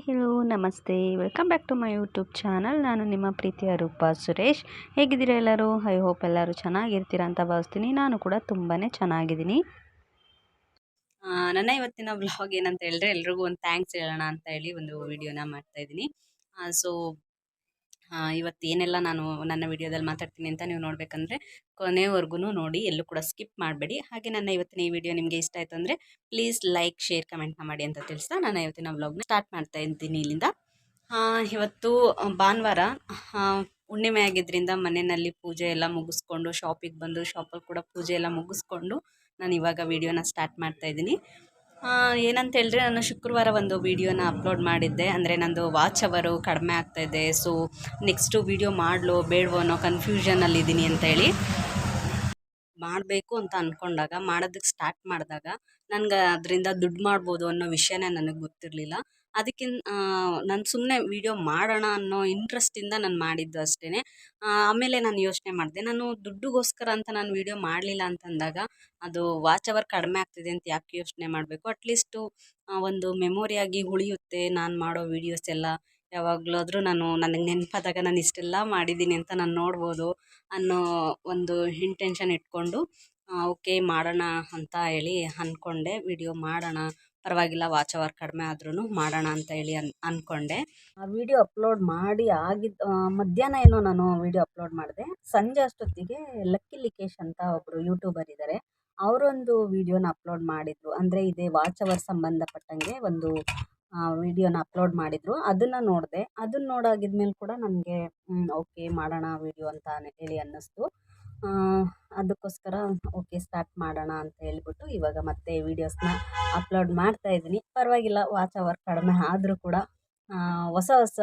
Hi hello ನಮಸ್ತೆ. Welcome back to my YouTube channel. ನಾನು ನಿಮ್ಮ ಪ್ರೀತಿಯ ರೂಪ ಸುರೇಶ್. ಹೇಗಿದ್ದೀರಾ ಎಲ್ಲರೂ? ಐ ಹೋಪ್ ಎಲ್ಲರೂ ಚೆನ್ನಾಗಿರ್ತೀರಾ ಅಂತ ಭಾವಿಸ್ತೀನಿ. ನಾನು ಕೂಡ ತುಂಬಾ ಚೆನ್ನಾಗಿದ್ದೀನಿ. ನನ್ನ ಇವತ್ತಿನ ಬ್ಲಾಗ್ ಏನಂತ ಹೇಳಿದ್ರೆ ಎಲ್ರಿಗೂ ಒಂದು ಥ್ಯಾಂಕ್ಸ್ ಹೇಳೋಣ ಅಂತ ಹೇಳಿ ಒಂದು ವಿಡಿಯೋನ ಮಾಡ್ತಾ ಇದ್ದೀನಿ. ಸೊ ಇವತ್ತು ಏನೆಲ್ಲ ನಾನು ನನ್ನ ವಿಡಿಯೋದಲ್ಲಿ ಮಾತಾಡ್ತೀನಿ ಅಂತ ನೀವು ನೋಡಬೇಕಂದ್ರೆ ಕೊನೆವರೆಗೂ ನೋಡಿ, ಎಲ್ಲೂ ಕೂಡ ಸ್ಕಿಪ್ ಮಾಡಬೇಡಿ. ಹಾಗೆ ನನ್ನ ಇವತ್ತಿನ ಈ ವಿಡಿಯೋ ನಿಮಗೆ ಇಷ್ಟ ಆಯಿತು ಅಂದರೆ ಪ್ಲೀಸ್ ಲೈಕ್ ಶೇರ್ ಕಮೆಂಟ್ನ ಮಾಡಿ ಅಂತ ತಿಳಿಸ್ತಾ ನಾನು ಇವತ್ತಿನ ವ್ಲಾಗ್ನ ಸ್ಟಾರ್ಟ್ ಮಾಡ್ತಾ ಇದ್ದೀನಿ ಇಲ್ಲಿಂದ. ಇವತ್ತು ಭಾನುವಾರ ಹುಣ್ಣಿಮೆ ಆಗಿದ್ದರಿಂದ ಮನೆಯಲ್ಲಿ ಪೂಜೆ ಎಲ್ಲ ಮುಗಿಸ್ಕೊಂಡು ಶಾಪಿಗೆ ಬಂದು ಶಾಪಲ್ಲಿ ಕೂಡ ಪೂಜೆ ಎಲ್ಲ ಮುಗಿಸ್ಕೊಂಡು ನಾನು ಇವಾಗ ವಿಡಿಯೋನ ಸ್ಟಾರ್ಟ್ ಮಾಡ್ತಾ ಇದ್ದೀನಿ. ಏನಂತ ಹೇಳಿದ್ರೆ ನಾನು ಶುಕ್ರವಾರ ಒಂದು ವಿಡಿಯೋನ ಅಪ್ಲೋಡ್ ಮಾಡಿದ್ದೆ. ಅಂದರೆ ನಂದು ವಾಚ್ ಅವರು ಕಡಿಮೆ ಆಗ್ತಾಯಿದೆ ಸೊ ನೆಕ್ಸ್ಟು ವೀಡಿಯೋ ಮಾಡಲೋ, ಬೇಡವೋ ಅನ್ನೋ ಕನ್ಫ್ಯೂಷನಲ್ಲಿದ್ದೀನಿ ಅಂತೇಳಿ ಮಾಡಬೇಕು ಅಂತ ಅಂದ್ಕೊಂಡಾಗ ಮಾಡೋದಕ್ಕೆ ಸ್ಟಾರ್ಟ್ ಮಾಡಿದಾಗ ನನಗೆ ಅದರಿಂದ ದುಡ್ಡು ಮಾಡ್ಬೋದು ಅನ್ನೋ ವಿಷಯನೇ ನನಗೆ ಗೊತ್ತಿರಲಿಲ್ಲ. ಅದಕ್ಕಿಂತ ನಾನು ಸುಮ್ಮನೆ ವೀಡಿಯೋ ಮಾಡೋಣ ಅನ್ನೋ ಇಂಟ್ರೆಸ್ಟಿಂದ ನಾನು ಮಾಡಿದ್ದು ಅಷ್ಟೇ ಆಮೇಲೆ ನಾನು ಯೋಚನೆ ಮಾಡಿದೆ. ನಾನು ದುಡ್ಡುಗೋಸ್ಕರ ಅಂತ ನಾನು ವೀಡಿಯೋ ಮಾಡಲಿಲ್ಲ ಅಂತಂದಾಗ ಅದು ವಾಚ್ ಅವರ್ ಕಡಿಮೆ ಆಗ್ತಿದೆ ಅಂತ ಯಾಕೆ ಯೋಚನೆ ಮಾಡಬೇಕು? ಅಟ್ಲೀಸ್ಟು ಒಂದು ಮೆಮೊರಿಯಾಗಿ ಉಳಿಯುತ್ತೆ ನಾನು ಮಾಡೋ ವೀಡಿಯೋಸ್ ಎಲ್ಲ. ಯಾವಾಗಲಾದರೂ ನಾನು ನನಗೆ ನೆನಪಾದಾಗ ನಾನು ಇಷ್ಟೆಲ್ಲ ಮಾಡಿದ್ದೀನಿ ಅಂತ ನಾನು ನೋಡ್ಬೋದು ಅನ್ನೋ ಒಂದು ಇಂಟೆನ್ಷನ್ ಇಟ್ಕೊಂಡು ಓಕೆ ಮಾಡೋಣ ಅಂತ ಹೇಳಿ ಅಂದ್ಕೊಂಡೆ ವಿಡಿಯೋ ಮಾಡೋಣ ಪರವಾಗಿಲ್ಲ ವಾಚ್ ಅವರ್ ಕಡಿಮೆ ಆದ್ರೂ ಮಾಡೋಣ ಅಂತ ಹೇಳಿ ಅನ್ ಅಂದ್ಕೊಂಡೆ ಆ ವಿಡಿಯೋ ಅಪ್ಲೋಡ್ ಮಾಡಿ ಆಗಿದ್ದ ಮಧ್ಯಾಹ್ನ ಏನೋ ನಾನು ವಿಡಿಯೋ ಅಪ್ಲೋಡ್ ಮಾಡಿದೆ. ಸಂಜೆ ಅಷ್ಟೊತ್ತಿಗೆ ಲಕ್ಕಿ ಲಿಕೇಶ್ ಅಂತ ಒಬ್ಬರು ಯೂಟ್ಯೂಬರ್ ಇದ್ದಾರೆ ಅವರೊಂದು ವಿಡಿಯೋನ ಅಪ್ಲೋಡ್ ಮಾಡಿದರು. ಅಂದರೆ ಇದೇ ವಾಚ್ ಅವರ್ ಸಂಬಂಧಪಟ್ಟಂಗೆ ಒಂದು ವಿಡಿಯೋನ ಅಪ್ಲೋಡ್ ಮಾಡಿದರು. ಅದನ್ನು ನೋಡಿದೆ. ಅದನ್ನ ನೋಡಾಗಿದ್ಮೇಲೆ ಕೂಡ ನನಗೆ ಓಕೆ ಮಾಡೋಣ ವಿಡಿಯೋ ಅಂತ ಹೇಳಿ ಅನ್ನಿಸ್ತು. ಅದಕ್ಕೋಸ್ಕರ ಓಕೆ ಸ್ಟಾರ್ಟ್ ಮಾಡೋಣ ಅಂತ ಹೇಳ್ಬಿಟ್ಟು ಇವಾಗ ಮತ್ತೆ ವೀಡಿಯೋಸ್ನ ಅಪ್ಲೋಡ್ ಮಾಡ್ತಾ ಇದ್ದೀನಿ. ಪರವಾಗಿಲ್ಲ ವಾಚ್ ಅವರ್ ಕಡಿಮೆ ಆದರೂ ಕೂಡ ಹೊಸ ಹೊಸ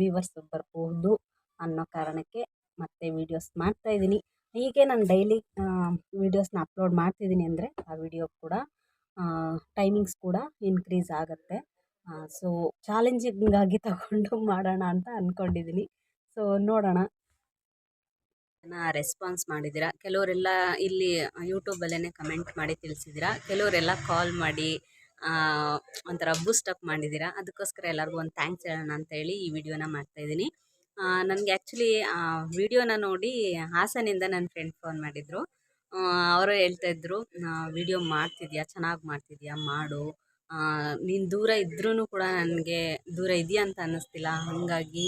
ವ್ಯೂವರ್ಸ್ ಬರ್ಬೋದು ಅನ್ನೋ ಕಾರಣಕ್ಕೆ ಮತ್ತೆ ವೀಡಿಯೋಸ್ ಮಾಡ್ತಾ ಇದ್ದೀನಿ. ಹೀಗೆ ನಾನು ಡೈಲಿ ವೀಡಿಯೋಸ್ನ ಅಪ್ಲೋಡ್ ಮಾಡ್ತಿದ್ದೀನಿ ಅಂದರೆ ಆ ವಿಡಿಯೋ ಕೂಡ ಟೈಮಿಂಗ್ಸ್ ಕೂಡ ಇನ್ಕ್ರೀಸ್ ಆಗುತ್ತೆ. ಸೊ ಚಾಲೆಂಜಿಂಗ್ ಆಗಿ ತಗೊಂಡು ಮಾಡೋಣ ಅಂತ ಅಂದ್ಕೊಂಡಿದ್ದೀನಿ ಸೊ ನೋಡೋಣ. ರೆಸ್ಪಾನ್ಸ್ ಮಾಡಿದ್ದೀರಾ? ಕೆಲವರೆಲ್ಲ ಇಲ್ಲಿ ಯೂಟ್ಯೂಬಲ್ಲೇ ಕಮೆಂಟ್ ಮಾಡಿ ತಿಳಿಸಿದ್ದೀರಾ? ಕೆಲವರೆಲ್ಲ ಕಾಲ್ ಮಾಡಿ ಒಂಥರ ಬೂಸ್ಟಪ್ ಮಾಡಿದ್ದೀರಾ? ಅದಕ್ಕೋಸ್ಕರ ಎಲ್ಲರಿಗೂ ಒಂದು ಥ್ಯಾಂಕ್ಸ್ ಹೇಳೋಣ ಅಂತ ಹೇಳಿ ಈ ವಿಡಿಯೋನ ಮಾಡ್ತಾಯಿದ್ದೀನಿ ನನಗೆ ಆ್ಯಕ್ಚುಲಿ ವಿಡಿಯೋನ ನೋಡಿ ಹಾಸನಿಂದ ನನ್ನ ಫ್ರೆಂಡ್ ಫೋನ್ ಮಾಡಿದರು. ಅವರು ಹೇಳ್ತಾಯಿದ್ರು ವಿಡಿಯೋ ಮಾಡ್ತಿದ್ಯಾ? ಚೆನ್ನಾಗಿ ಮಾಡ್ತಿದ್ಯಾ? ಮಾಡು. ನೀನು ದೂರ ಇದ್ರೂ ಕೂಡ ನನಗೆ ದೂರ ಇದೆಯಾ ಅಂತ ಅನ್ನಿಸ್ತಿಲ್ಲ. ಹಾಗಾಗಿ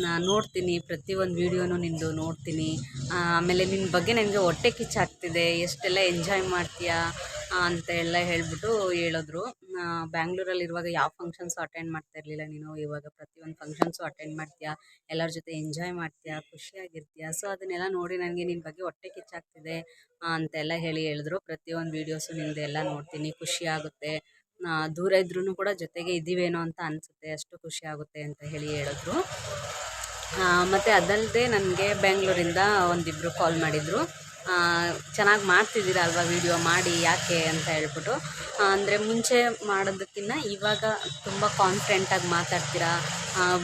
ನಾನು ನೋಡ್ತೀನಿ ಪ್ರತಿಯೊಂದು ವೀಡಿಯೋನು ನಿಂದು ನೋಡ್ತೀನಿ. ಆಮೇಲೆ ನಿನ್ನ ಬಗ್ಗೆ ನನಗೆ ಹೊಟ್ಟೆ ಕಿಚ್ಚಾಗ್ತಿದೆ ಎಷ್ಟೆಲ್ಲ ಎಂಜಾಯ್ ಮಾಡ್ತೀಯಾ ಅಂತ ಎಲ್ಲ ಹೇಳಿಬಿಟ್ಟು ಹೇಳಿದ್ರು. ಬ್ಯಾಂಗ್ಳೂರಲ್ಲಿರುವಾಗ ಯಾವ ಫಂಕ್ಷನ್ಸು ಅಟೆಂಡ್ ಮಾಡ್ತಾ ಇರಲಿಲ್ಲ ನೀನು? ಇವಾಗ ಪ್ರತಿಯೊಂದು ಫಂಕ್ಷನ್ಸು ಅಟೆಂಡ್ ಮಾಡ್ತೀಯಾ? ಎಲ್ಲರ ಜೊತೆ ಎಂಜಾಯ್ ಮಾಡ್ತೀಯಾ? ಖುಷಿಯಾಗಿರ್ತೀಯಾ? ಸೊ ಅದನ್ನೆಲ್ಲ ನೋಡಿ ನನಗೆ ನಿನ್ನ ಬಗ್ಗೆ ಹೊಟ್ಟೆ ಕಿಚ್ಚಾಗ್ತಿದೆ ಅಂತೆಲ್ಲ ಹೇಳಿ ಹೇಳಿದ್ರು. ಪ್ರತಿಯೊಂದು ವೀಡಿಯೋಸು ನಿನ್ನದೆಲ್ಲ ನೋಡ್ತೀನಿ. ಖುಷಿ ಆಗುತ್ತೆ. ಆ, ದೂರ ಇದ್ರೂ ಕೂಡ ಜೊತೆಗೆ ಇದ್ದೀವೇನೋ ಅಂತ ಅನಿಸುತ್ತೆ, ಅಷ್ಟು ಖುಷಿ ಆಗುತ್ತೆ ಅಂತ ಹೇಳಿ ಹೇಳಿದ್ರು. ಮತ್ತು ಅದಲ್ಲದೆ ನನಗೆ ಬೆಂಗಳೂರಿಂದ ಒಂದಿಬ್ಬರು ಕಾಲ್ ಮಾಡಿದರು. ಚೆನ್ನಾಗಿ ಮಾಡ್ತಿದ್ದೀರ ಅಲ್ವಾ ವಿಡಿಯೋ ಮಾಡಿ, ಯಾಕೆ ಅಂತ ಹೇಳ್ಬಿಟ್ಟು. ಅಂದರೆ ಮುಂಚೆ ಮಾಡೋದಕ್ಕಿಂತ ಇವಾಗ ತುಂಬ ಕಾನ್ಫಿಡೆಂಟಾಗಿ ಮಾತಾಡ್ತೀರಾ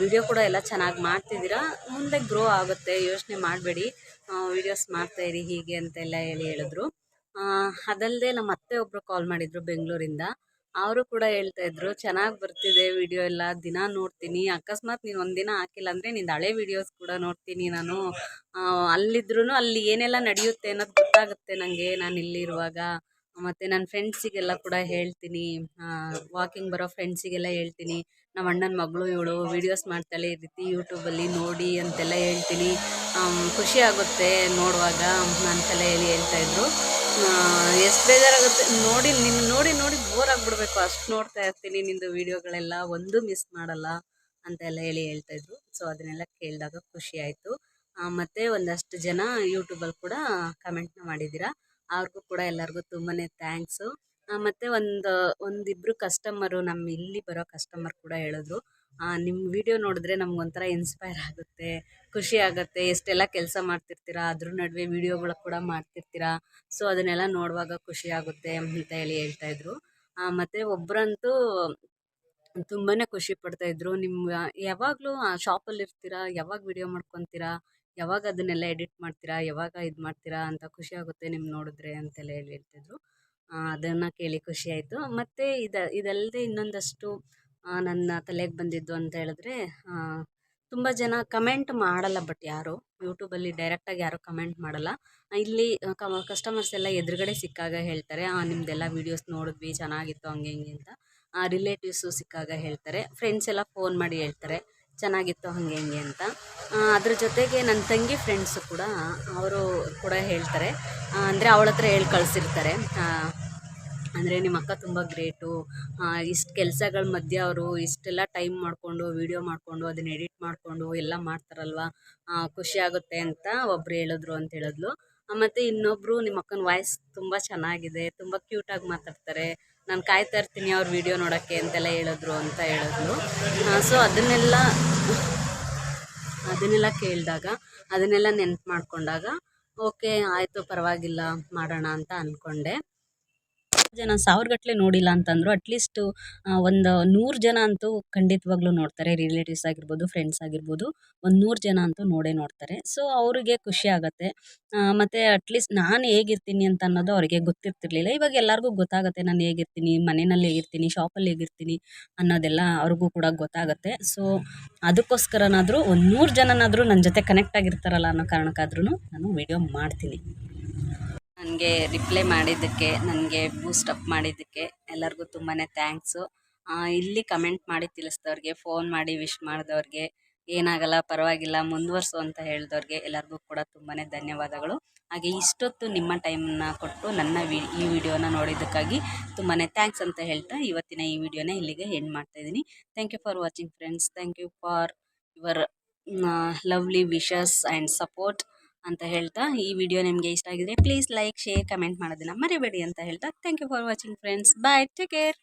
ವಿಡಿಯೋ ಕೂಡ ಎಲ್ಲ ಚೆನ್ನಾಗಿ ಮಾಡ್ತಿದ್ದೀರಾ, ಮುಂದೆ ಗ್ರೋ ಆಗುತ್ತೆ, ಯೋಚನೆ ಮಾಡಬೇಡಿ ವಿಡಿಯೋಸ್ ಮಾಡ್ತಾಯಿರಿ ಹೀಗೆ ಅಂತೆಲ್ಲ ಹೇಳಿ ಹೇಳಿದ್ರು. ಅದಲ್ಲದೆ ನಮ್ಮ ಅತ್ತೆ ಒಬ್ಬರು ಕಾಲ್ ಮಾಡಿದರು ಬೆಂಗಳೂರಿಂದ. ಅವರು ಕೂಡ ಹೇಳ್ತಾ ಇದ್ರು, ಚೆನ್ನಾಗಿ ಬರ್ತಿದೆ ವಿಡಿಯೋ ಎಲ್ಲ, ದಿನ ನೋಡ್ತೀನಿ. ಅಕಸ್ಮಾತ್ ನೀನು ಒಂದಿನ ಹಾಕಿಲ್ಲ ಅಂದರೆ ನಿಂದು ಹಳೆ ವಿಡಿಯೋಸ್ ಕೂಡ ನೋಡ್ತೀನಿ ನಾನು. ಅಲ್ಲಿದ್ರೂ ಅಲ್ಲಿ ಏನೆಲ್ಲ ನಡೆಯುತ್ತೆ ಅನ್ನೋದು ಗೊತ್ತಾಗುತ್ತೆ ನನಗೆ ನಾನು ಇಲ್ಲಿರುವಾಗ, ಮತ್ತು ನನ್ನ ಫ್ರೆಂಡ್ಸಿಗೆಲ್ಲ ಕೂಡ ಹೇಳ್ತೀನಿ. ವಾಕಿಂಗ್ ಬರೋ ಫ್ರೆಂಡ್ಸಿಗೆಲ್ಲ ಹೇಳ್ತೀನಿ. ನಮ್ಮ ಅಣ್ಣನ ಮಗಳು ಇವಳು ವೀಡಿಯೋಸ್ ಮಾಡ್ತಾಳೆ ಈ ರೀತಿ ಯೂಟ್ಯೂಬಲ್ಲಿ ನೋಡಿ ಅಂತೆಲ್ಲ ಹೇಳ್ತೀನಿ. ಖುಷಿ ಆಗುತ್ತೆ ನೋಡುವಾಗ. ನನ್ನ ತಲೆಯಲ್ಲಿ ಹೇಳ್ತಾಯಿದ್ರು ಎಷ್ಟು ಬೇಜಾರಾಗುತ್ತೆ. ನೋಡಿ ನಿನ್ನ ನೋಡಿ ನೋಡಿ ಬೋರ್ ಆಗಿಬಿಡ್ಬೇಕು. ಅಷ್ಟು ನೋಡ್ತಾ ಇರ್ತೀನಿ ನಿಂದು ವೀಡಿಯೋಗಳೆಲ್ಲ ಒಂದು ಮಿಸ್ ಮಾಡಲ್ಲ ಅಂತ ಎಲ್ಲ ಹೇಳಿ ಹೇಳ್ತಾ ಇದ್ರು. ಸೊ ಅದನ್ನೆಲ್ಲ ಕೇಳಿದಾಗ ಖುಷಿ ಆಯಿತು. ಮತ್ತು ಒಂದಷ್ಟು ಜನ ಯೂಟ್ಯೂಬಲ್ಲಿ ಕೂಡ ಕಮೆಂಟ್ನ ಮಾಡಿದ್ದೀರಾ. ಅವ್ರಿಗೂ ಕೂಡ ಎಲ್ಲರಿಗೂ ತುಂಬಾ ಥ್ಯಾಂಕ್ಸು ಮತ್ತು ಒಂದು ಒಂದಿಬ್ಬರು ಕಸ್ಟಮರು ನಮ್ಮ ಇಲ್ಲಿ ಬರೋ ಕಸ್ಟಮರ್ ಕೂಡ ಹೇಳಿದ್ರು. ನಿಮ್ಮ ವಿಡಿಯೋ ನೋಡಿದ್ರೆ ನಮಗೊಂಥರ ಇನ್ಸ್ಪೈರ್ ಆಗುತ್ತೆ. ಖುಷಿ ಆಗುತ್ತೆ. ಎಷ್ಟೆಲ್ಲ ಕೆಲಸ ಮಾಡ್ತಿರ್ತೀರಾ, ಅದ್ರ ನಡುವೆ ವಿಡಿಯೋಗಳು ಕೂಡ ಮಾಡ್ತಿರ್ತೀರಾ. ಸೊ ಅದನ್ನೆಲ್ಲ ನೋಡುವಾಗ ಖುಷಿ ಆಗುತ್ತೆ ಅಂತ ಹೇಳಿ ಹೇಳ್ತಾಯಿದ್ರು ಮತ್ತು ಒಬ್ಬರಂತೂ ತುಂಬಾ ಖುಷಿ ಪಡ್ತಾಯಿದ್ರು ನಿಮ್ಮ ಯಾವಾಗಲೂ ಶಾಪಲ್ಲಿ ಇರ್ತೀರಾ, ಯಾವಾಗ ವಿಡಿಯೋ ಮಾಡ್ಕೊತೀರಾ, ಯಾವಾಗ ಅದನ್ನೆಲ್ಲ ಎಡಿಟ್ ಮಾಡ್ತೀರಾ, ಯಾವಾಗ ಇದು ಮಾಡ್ತೀರಾ ಅಂತ ಖುಷಿ ಆಗುತ್ತೆ ನಿಮ್ಗೆ ನೋಡಿದ್ರೆ ಅಂತೆಲ್ಲ ಹೇಳಿ ಹೇಳ್ತಿದ್ರು ಅದನ್ನು ಕೇಳಿ ಖುಷಿ ಆಯಿತು. ಮತ್ತು ಇದು ಇದಲ್ಲದೆ ಇನ್ನೊಂದಷ್ಟು ನನ್ನ ತಲೆಗೆ ಬಂದಿದ್ದು ಅಂತ ಹೇಳಿದ್ರೆ ತುಂಬ ಜನ ಕಮೆಂಟ್ ಮಾಡಲ್ಲ ಬಟ್ ಯಾರು. ಯೂಟ್ಯೂಬಲ್ಲಿ ಡೈರೆಕ್ಟಾಗಿ ಯಾರೂ ಕಮೆಂಟ್ ಮಾಡಲ್ಲ. ಇಲ್ಲಿ ಕಸ್ಟಮರ್ಸ್ ಎಲ್ಲ ಎದುರುಗಡೆ ಸಿಕ್ಕಾಗ ಹೇಳ್ತಾರೆ ನಿಮ್ಮದೆಲ್ಲ ವೀಡಿಯೋಸ್ ನೋಡಿದ್ವಿ, ಚೆನ್ನಾಗಿತ್ತು, ಹಂಗೆ, ಹಿಂಗೆ ಅಂತ. ರಿಲೇಟಿವ್ಸು ಸಿಕ್ಕಾಗ ಹೇಳ್ತಾರೆ ಫ್ರೆಂಡ್ಸ್ ಎಲ್ಲ ಫೋನ್ ಮಾಡಿ ಹೇಳ್ತಾರೆ, ಚೆನ್ನಾಗಿತ್ತು, ಹಾಗೆ, ಹಿಂಗೆ ಅಂತ. ಅದ್ರ ಜೊತೆಗೆ ನನ್ನ ತಂಗಿ ಫ್ರೆಂಡ್ಸು ಕೂಡ, ಅವರು ಕೂಡ ಹೇಳ್ತಾರೆ ಅಂದರೆ ಅವಳ ಹತ್ರ ಹೇಳಿ ಕಳಿಸಿರ್ತಾರೆ ಅಂದರೆ ನಿಮ್ಮ ಅಕ್ಕ ತುಂಬ ಗ್ರೇಟು ಇಷ್ಟು ಕೆಲಸಗಳ ಮಧ್ಯೆ ಅವರು ಇಷ್ಟೆಲ್ಲ ಟೈಮ್ ಮಾಡಿಕೊಂಡು ವೀಡಿಯೋ ಮಾಡಿಕೊಂಡು, ಅದನ್ನ ಎಡಿಟ್ ಮಾಡಿಕೊಂಡು ಎಲ್ಲ ಮಾಡ್ತಾರಲ್ವ? ಖುಷಿ ಆಗುತ್ತೆ ಅಂತ ಒಬ್ರು ಹೇಳಿದ್ರು ಅಂತ ಹೇಳಿದ್ಲು. ಮತ್ತು ಇನ್ನೊಬ್ಬರು ನಿಮ್ಮ ಅಕ್ಕನ ವಾಯ್ಸ್ ತುಂಬ ಚೆನ್ನಾಗಿದೆ, ತುಂಬ ಕ್ಯೂಟಾಗಿ ಮಾತಾಡ್ತಾರೆ. ನಾನು ಕಾಯ್ತಾ ಇರ್ತೀನಿ ಅವ್ರ ವೀಡಿಯೋ ನೋಡೋಕ್ಕೆ ಅಂತೆಲ್ಲ ಹೇಳಿದ್ರು ಅಂತ ಹೇಳಿದ್ಲು. ಸೊ ಅದನ್ನೆಲ್ಲ ಅದನ್ನೆಲ್ಲ ಕೇಳಿದಾಗ, ಅದನ್ನೆಲ್ಲ ನೆನ್ಪು ಮಾಡಿಕೊಂಡಾಗ ಓಕೆ ಆಯಿತು ಪರವಾಗಿಲ್ಲ, ಮಾಡೋಣ ಅಂತ ಅಂದ್ಕೊಂಡೆ ಜನ ಸಾವಿರಗಟ್ಟಲೆ ನೋಡಿಲ್ಲ ಅಂತಂದರೂ ಅಟ್ಲೀಸ್ಟ್ ಒಂದು ನೂರು ಜನ ಅಂತೂ ಖಂಡಿತವಾಗ್ಲೂ ನೋಡ್ತಾರೆ. ರಿಲೇಟಿವ್ಸ್ ಆಗಿರ್ಬೋದು ಫ್ರೆಂಡ್ಸ್ ಆಗಿರ್ಬೋದು, ಒಂದು ನೂರು ಜನ ಅಂತೂ ನೋಡೇ ನೋಡ್ತಾರೆ. ಸೊ ಅವರಿಗೆ ಖುಷಿ ಆಗುತ್ತೆ. ಮತ್ತು ಅಟ್ಲೀಸ್ಟ್ ನಾನು ಹೇಗಿರ್ತೀನಿ ಅಂತ ಅನ್ನೋದು ಅವರಿಗೆ ಗೊತ್ತಿರ್ತಿರ್ಲಿಲ್ಲ. ಇವಾಗ ಎಲ್ಲರಿಗೂ ಗೊತ್ತಾಗುತ್ತೆ ನಾನು ಹೇಗಿರ್ತೀನಿ, ಮನೆಯಲ್ಲಿ ಹೇಗಿರ್ತೀನಿ ಶಾಪಲ್ಲಿ ಹೇಗಿರ್ತೀನಿ ಅನ್ನೋದೆಲ್ಲ ಅವ್ರಿಗೂ ಕೂಡ ಗೊತ್ತಾಗುತ್ತೆ. ಸೊ ಅದಕ್ಕೋಸ್ಕರನಾದರೂ ಒಂದು ನೂರು ಜನನಾದರೂ ನನ್ನ ಜೊತೆ ಕನೆಕ್ಟ್ ಆಗಿರ್ತಾರಲ್ಲ ಅನ್ನೋ ಕಾರಣಕ್ಕಾದ್ರೂ ನಾನು ವೀಡಿಯೋ ಮಾಡ್ತೀನಿ. ನನಗೆ ರಿಪ್ಲೈ ಮಾಡಿದ್ದಕ್ಕೆ, ನನಗೆ ಬೂಸ್ಟ್ ಅಪ್ ಮಾಡಿದ್ದಕ್ಕೆ ಎಲ್ಲರಿಗೂ ತುಂಬಾ ಥ್ಯಾಂಕ್ಸು ಇಲ್ಲಿ ಕಮೆಂಟ್ ಮಾಡಿ ತಿಳಿಸ್ದವ್ರಿಗೆ ಫೋನ್ ಮಾಡಿ ವಿಶ್ ಮಾಡಿದವ್ರಿಗೆ, ಏನಾಗಲ್ಲ ಪರವಾಗಿಲ್ಲ, ಮುಂದುವರಿಸು ಅಂತ ಹೇಳಿದವ್ರಿಗೆ ಎಲ್ಲರಿಗೂ ಕೂಡ ತುಂಬಾ ಧನ್ಯವಾದಗಳು. ಹಾಗೆ ಇಷ್ಟೊತ್ತು ನಿಮ್ಮ ಟೈಮನ್ನ ಕೊಟ್ಟು ನನ್ನ ಈ ವಿಡಿಯೋನ ನೋಡಿದ್ದಕ್ಕಾಗಿ ತುಂಬಾ ಥ್ಯಾಂಕ್ಸ್ ಅಂತ ಹೇಳ್ತಾ ಇವತ್ತಿನ ಈ ವಿಡಿಯೋನ ಇಲ್ಲಿಗೆ ಎಂಡ್ ಮಾಡ್ತಾಯಿದ್ದೀನಿ thank you for watching friends thank you for your lovely wishes and support ಅಂತ ಹೇಳ್ತಾ ಈ ವಿಡಿಯೋ ನಿಮಗೆ ಇಷ್ಟ ಆಗಿದ್ರೆ ಪ್ಲೀಸ್ ಲೈಕ್ ಶೇರ್ ಕಮೆಂಟ್ ಮಾಡೋದನ್ನ ಮರಿಬೇಡಿ ಅಂತ ಹೇಳ್ತಾ. Thank you for watching friends bye take care